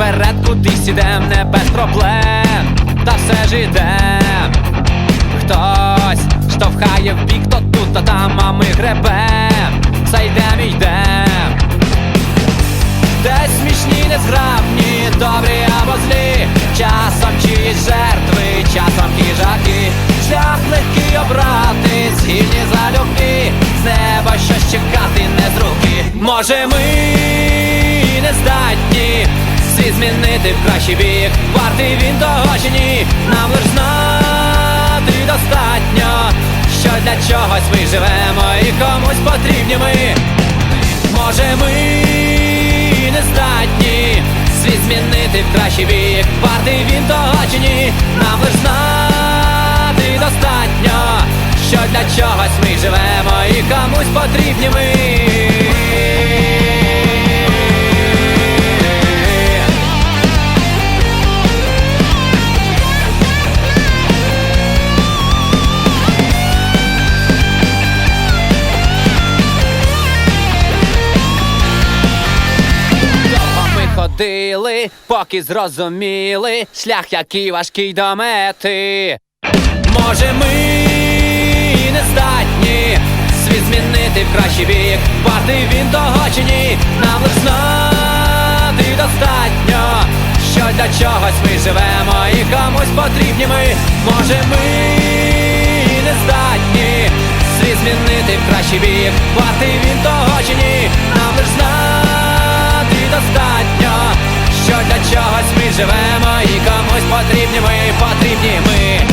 вперед кудись ідем, не без проблем, та все ж ідем. Хтось штовхає в бік, то тут, то там, а ми гребем, все йдем, і йдем. Десь смішні, незграбні, добрі або злі, часом чиїсь жертви, часом хижаки, шлях легкий обрати, згідні залюбки, з неба щось чекати не з руки. Може, ми змінити в кращий бік, вартий він того чи ні, нам лиш знати достатньо, що для чогось ми живемо і комусь потрібні ми. Може, ми не здатні світ змінити в кращий бік, вартий він того чи ні, нам лиш знати достатньо, що для чогось ми живемо і комусь потрібні ми. Ходили, поки зрозуміли шлях, який важкий до мети. Може, ми не здатні світ змінити в кращий бік, вартий він того чи ні, нам лиш знати достатньо, що для чогось ми живемо і комусь потрібні ми. Може, ми не здатні світ змінити в кращий бік, вартий він того чи ні, нам лиш знати живемо і комусь потрібні ми, потрібні ми.